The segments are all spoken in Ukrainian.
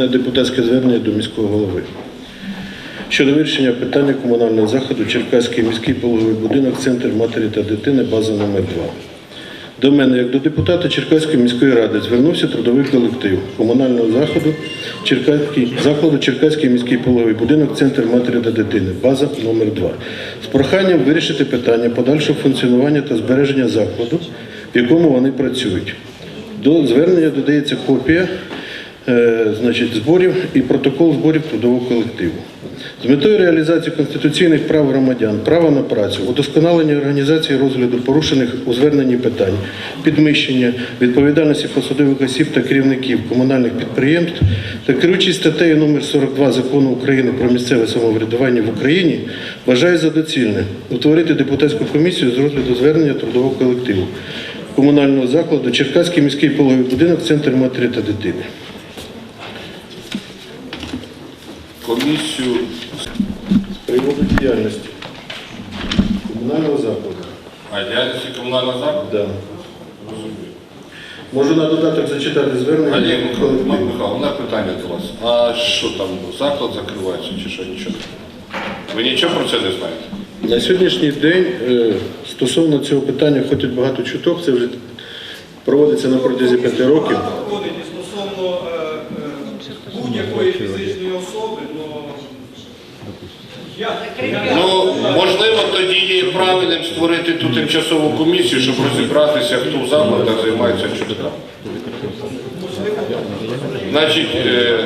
Депутатське звернення до міського голови щодо вирішення питання комунального заходу Черкаський міський пологовий будинок, центр матері та дитини, база номер 2 До мене, як до депутата Черкаської міської ради, звернувся трудовий колектив комунального заходу Черкаський, закладу Черкаський міський пологовий будинок, центр матері та дитини, база номер 2 з проханням вирішити питання подальшого функціонування та збереження закладу, в якому вони працюють. До звернення додається копія значить, зборів і протокол зборів трудового колективу. З метою реалізації конституційних прав громадян, права на працю, удосконалення організації розгляду порушених у зверненні питань, підміщення відповідальності посадових осіб та керівників комунальних підприємств та керуючись статтею номер 42 Закону України про місцеве самоврядування в Україні, вважаю за доцільне утворити депутатську комісію з розгляду звернення трудового колективу комунального закладу Черкаський міський пологовий будинок, центр матері та дитини. Комісію. З приводу діяльності комунального закладу. А діяльності комунального закладу? Да. Можу на додаток зачитати звернення. Олег Михайлович, Михайло, у мене питання до вас. А що там, заклад закривається чи що, нічого? Ви нічого про це не знаєте? На сьогоднішній день е, стосовно цього питання ходить багато чуток, це вже проводиться на протязі п'яти років. Стосовно е, будь-якої фізичної особи, ну я, я Ну, можливо, тоді є правильним створити ту тимчасову комісію, щоб розібратися, хто в закладах займається чутками. Значить, е,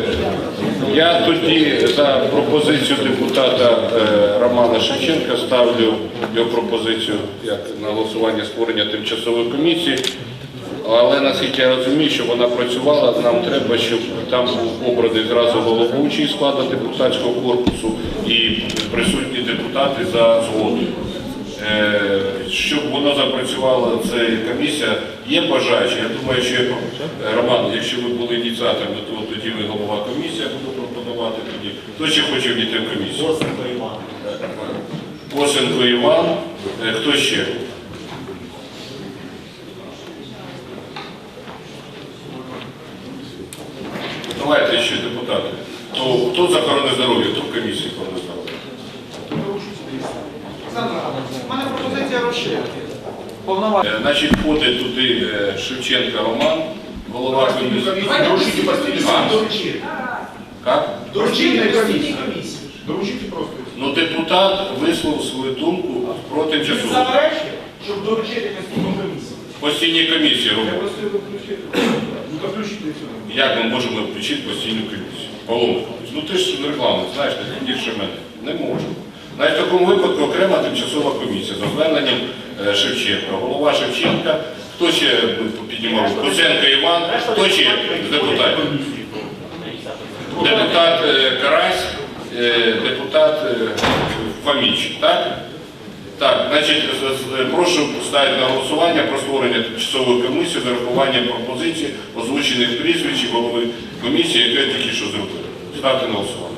я тоді за пропозицію депутата е, Романа Шевченка ставлю його пропозицію як на голосування створення тимчасової комісії. Але наскільки я розумію, щоб вона працювала, нам треба, щоб там був обраний зразу головуючий складу депутатського корпусу і присутні депутати за згодою. Е, Щоб воно запрацювала ця комісія, є бажаючі. Я думаю, що е, Роман, якщо ви були ініціаторами, то тоді ви голова комісії, я буду пропонувати тоді. Хто ще хоче війти в комісію? Косенко Іван. Е, Хто ще? Давайте ще депутати. То хто за охорони здоров'я, хто в комісії охорони здоров'я? У мене пропозиція розширити. Значить, входить туди е, Шевченка Роман, голова комісії. Доручите постійно А. доручити. Як? Доручите постійно просто. Ну, депутат висловив свою думку про Він тимчасову. заперечує, щоб доручити постійну комісію. Постійні комісії його. Ну. Як ми можемо включити постійну комісію? Михайлович, ну ти ж рекламу, знаєш, ти більше мене. Не можемо. Навіть в такому випадку окрема тимчасова комісія за зверненням е, Шевченка. Голова Шевченка, хто ще піднімав? Куценко Іван, хто ще з депутатів? Депутат е, Карась, е, депутат е, Фоміч, так? Так, значить, прошу поставити на голосування про створення тимчасової комісії з урахуванням пропозицій, озвучених прізвищ голови комісії, яке тільки що зробили. Ставте на голосування.